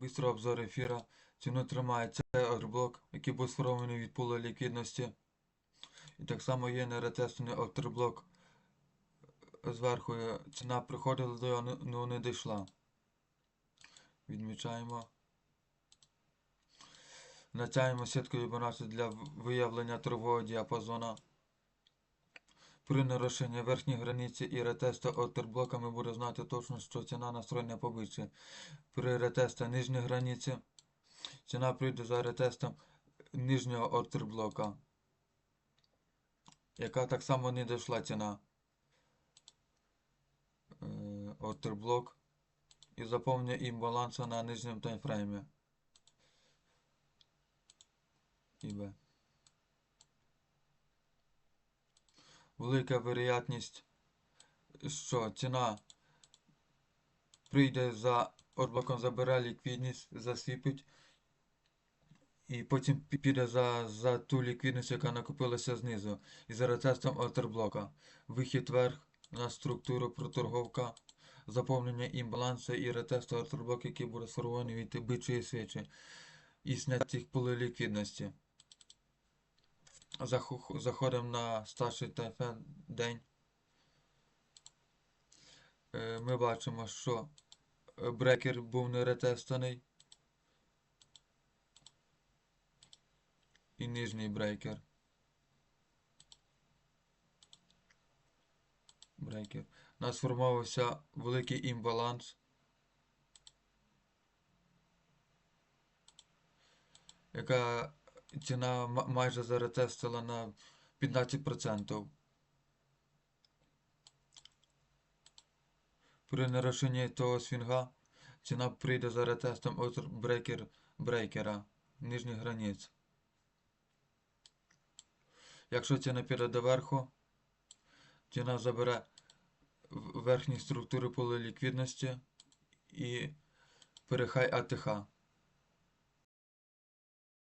Бистро обзор ефіра. Ціну тримає цей орблок, який був сформований від пула ліквідності. І так само є неретестований ортерблок. Зверху ціна приходила до його, не дійшла. Відмічаємо. Натягуємо сітку вібрації для виявлення торгового діапазону. При нарушенні верхньої границі і ретесту ортерблока ми будемо знати точно, що ціна настроєна повище. При ретесті нижньої границі ціна прийде за ретестом нижнього ортерблока, яка так само не дійшла ціна. Е, ортерблок і заповнення імбалансу на нижньому таймфреймі. ІБ. Велика вероятність, що ціна прийде за орблоком, забере ліквідність, засвіпить, і потім піде за, за ту ліквідність, яка накопилася знизу, і за ретестом ортерблока. Вихід вверх на структуру проторговка, заповнення імбалансу і ретест ортерблок, який буде сформований від бичої свічі, і зняття цих поли ліквідності. Заходимо на старший тайфен день. Е, Ми бачимо, що е, брекер був не ретестаний. І нижній брейкер. Брейкер. У нас сформувався великий імбаланс. Яка ціна ма- майже заретестила на 15%. При нарушенні того свінга ціна прийде за ретестом от брейкер брейкера нижніх границь. Якщо ціна піде до верху, ціна забере верхні структури ліквідності і перехай АТХ.